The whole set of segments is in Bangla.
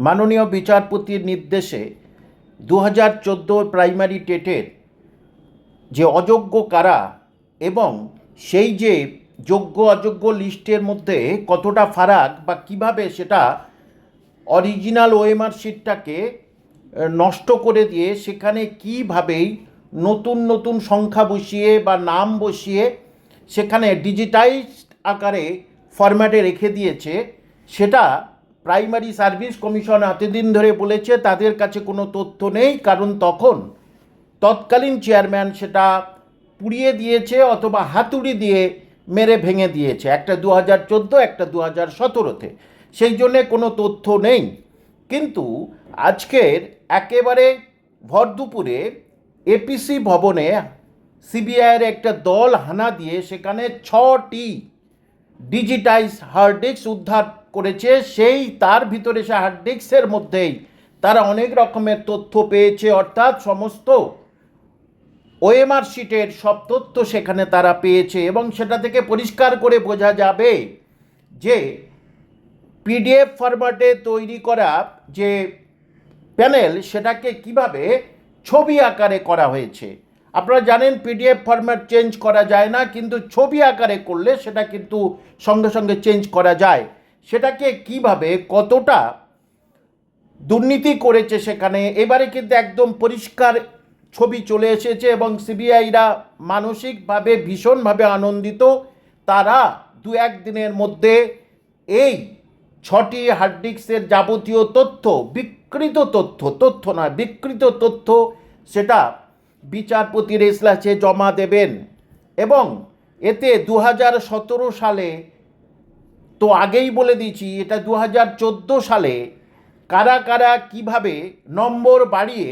মাননীয় বিচারপতির নির্দেশে দু হাজার চোদ্দ প্রাইমারি টেটের যে অযোগ্য কারা এবং সেই যে যোগ্য অযোগ্য লিস্টের মধ্যে কতটা ফারাক বা কীভাবে সেটা অরিজিনাল ওএমআর শিটটাকে নষ্ট করে দিয়ে সেখানে কীভাবেই নতুন নতুন সংখ্যা বসিয়ে বা নাম বসিয়ে সেখানে ডিজিটাইজড আকারে ফরম্যাটে রেখে দিয়েছে, সেটা প্রাইমারি সার্ভিস কমিশন এতদিন ধরে বলেছে, তাদের কাছে কোনো তথ্য নেই, কারণ তখন তৎকালীন চেয়ারম্যান সেটা পুড়িয়ে দিয়েছে অথবা হাতুড়ি দিয়ে মেরে ভেঙে দিয়েছে। একটা দু হাজার চোদ্দ, একটা দু হাজার সতেরোতে। সেই জন্যে কোনো তথ্য নেই। কিন্তু আজকের একেবারে ভর দুপুরে এপিসি ভবনে সিবিআইয়ের একটা দল হানা দিয়ে সেখানে ছটি ডিজিটাইজ হার্ড ডিস্ক উদ্ধার করেছে, সেই তার ভিতরে সে হার্ড ডিস্কের মধ্যেই তারা অনেক রকমের তথ্য পেয়েছে, অর্থাৎ সমস্ত ওএমআর শিটের সব তথ্য সেখানে তারা পেয়েছে এবং সেটা থেকে পরিষ্কার করে বোঝা যাবে যে পিডিএফ ফরম্যাটে তৈরি করা যে প্যানেল সেটাকে কীভাবে ছবি আকারে করা হয়েছে। আপনারা জানেন পিডিএফ ফরম্যাট চেঞ্জ করা যায় না, কিন্তু ছবি আকারে করলে সেটা কিন্তু সঙ্গে সঙ্গে চেঞ্জ করা যায়। সেটাকে কীভাবে কতটা দুর্নীতি করেছে সেখানে? এবারে কিন্তু একদম পরিষ্কার ছবি চলে এসেছে এবং সিবিআইরা মানসিকভাবে, ভীষণভাবে আনন্দিত। তারা দু এক দিনের মধ্যে এই ছটি হার্ড ডিস্কের যাবতীয় তথ্য, বিকৃত তথ্য তথ্য নয়, বিকৃত তথ্য সেটা বিচারপতির এসলাসে জমা দেবেন। এবং এতে দু সালে তো আগেই বলে দিয়েছি, এটা দু হাজার চোদ্দ সালে কারা কারা কীভাবে নম্বর বাড়িয়ে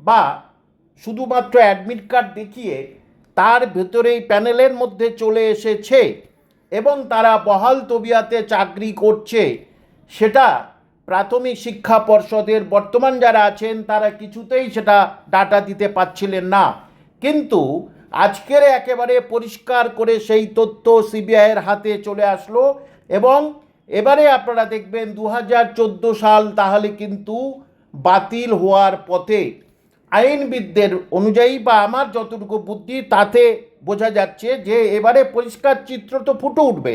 বা শুধুমাত্র অ্যাডমিট কার্ড দেখিয়ে তার ভেতরেই প্যানেলের মধ্যে চলে এসেছে এবং তারা বহাল তবিয়াতে চাকরি করছে, সেটা প্রাথমিক শিক্ষা পর্ষদের বর্তমান যারা আছেন তারা কিছুতেই সেটা ডাটা দিতে পারছিলেন না। কিন্তু আজকের একেবারে পরিষ্কার করে সেই তথ্য সিবিআইয়ের হাতে চলে আসলো এবং এবারে আপনারা দেখবেন দু হাজার চোদ্দ সাল তাহলে কিন্তু বাতিল হওয়ার পথে আইনবিদদের অনুযায়ী বা আমার যতটুকু বুদ্ধি তাতে বোঝা যাচ্ছে যে এবারে পরিষ্কার চিত্র তো ফুটে উঠবে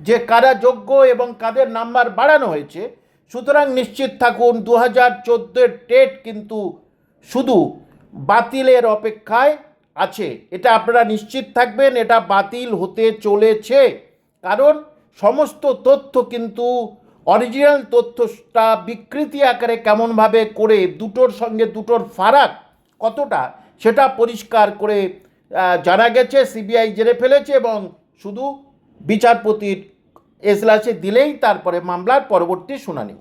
যে কারা যোগ্য এবং কাদের নাম্বার বাড়ানো হয়েছে। সুতরাং নিশ্চিত থাকুন দু হাজার চোদ্দোর টেট কিন্তু শুধু বাতিলের অপেক্ষায় আছে। এটা আপনারা নিশ্চিত থাকবেন, এটা বাতিল হতে চলেছে। কারণ সমস্ত তথ্য কিন্তু অরিজিনাল তথ্যটা বিকৃতি আকারে কেমনভাবে করে দুটোর সঙ্গে দুটোর ফারাক কতটা সেটা পরিষ্কার করে জানা গেছে সিবিআই জেনে ফেলেছে এবং শুধু বিচারপতির এজলাসে দিলেই তারপরে মামলার পরবর্তী শুনানি।